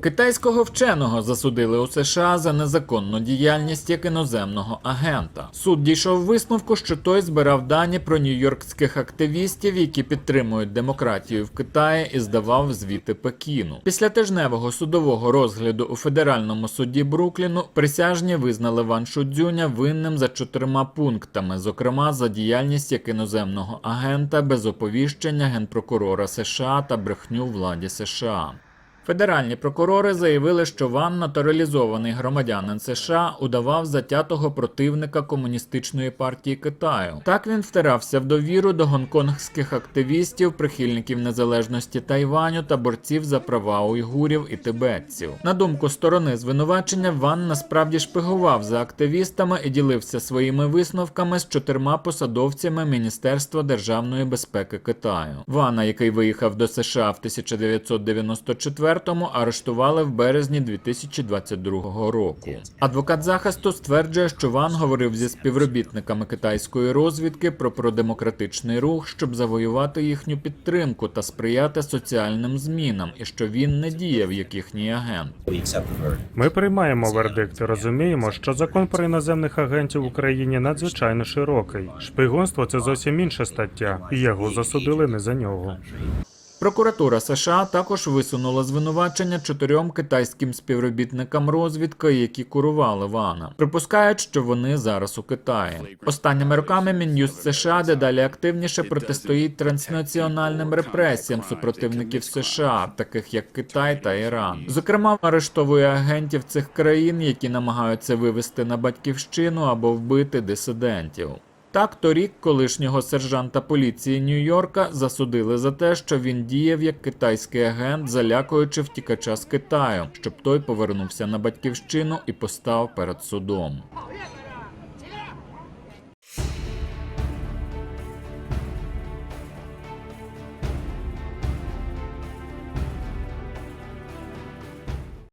Китайського вченого засудили у США за незаконну діяльність як іноземного агента. Суд дійшов висновку, що той збирав дані про нью-йоркських активістів, які підтримують демократію в Китаї, і здавав звіти Пекіну. Після тижневого судового розгляду у федеральному суді Брукліну присяжні визнали Ван Шудзюня винним за чотирма пунктами, зокрема за діяльність як іноземного агента без оповіщення генпрокурора США та брехню владі США. Федеральні прокурори заявили, що Ван, натуралізований громадянин США, удавав затятого противника комуністичної партії Китаю. Так він втирався в довіру до гонконгських активістів, прихильників незалежності Тайваню та борців за права уйгурів і тибетців. На думку сторони звинувачення, Ван насправді шпигував за активістами і ділився своїми висновками з чотирма посадовцями Міністерства державної безпеки Китаю. Вана, який виїхав до США в 1994-му, арештували в березні 2022 року. Адвокат захисту стверджує, що Ван говорив зі співробітниками китайської розвідки про продемократичний рух, щоб завоювати їхню підтримку та сприяти соціальним змінам, і що він не діяв як їхній агент. Ми приймаємо вердикт розуміємо, що закон про іноземних агентів в Україні надзвичайно широкий. Шпигунство це зовсім інша стаття, і його засудили не за нього. Прокуратура США також висунула звинувачення чотирьом китайським співробітникам розвідки, які курували Вана. Припускають, що вони зараз у Китаї. Останніми роками Мін'юст США дедалі активніше протистоїть транснаціональним репресіям супротивників США, таких як Китай та Іран. Зокрема, арештовує агентів цих країн, які намагаються вивести на батьківщину або вбити дисидентів. Так, торік колишнього сержанта поліції Нью-Йорка засудили за те, що він діяв як китайський агент, залякуючи втікача з Китаю, щоб той повернувся на батьківщину і постав перед судом.